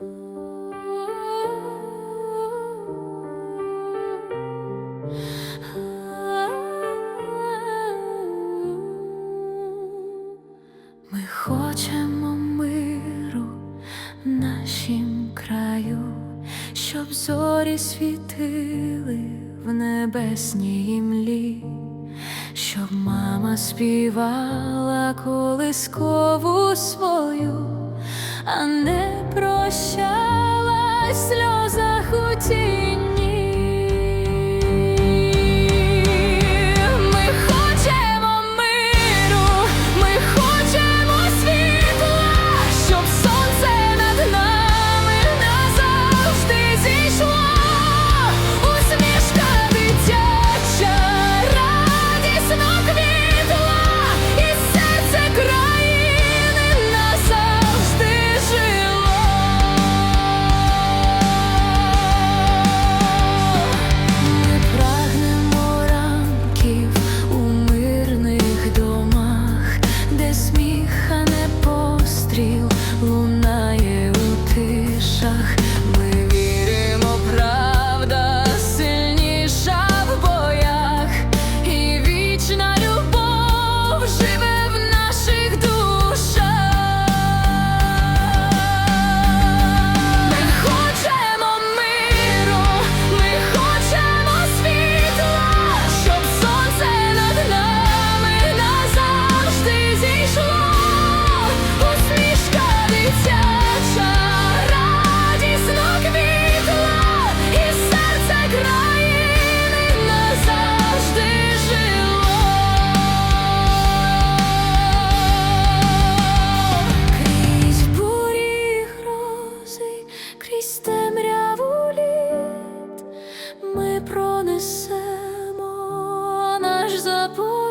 Ми хочемо миру нашім краю, щоб зорі світили в небесній імлі, щоб мама співала колискову свою, крізь темряву літ ми пронесемо наш запор.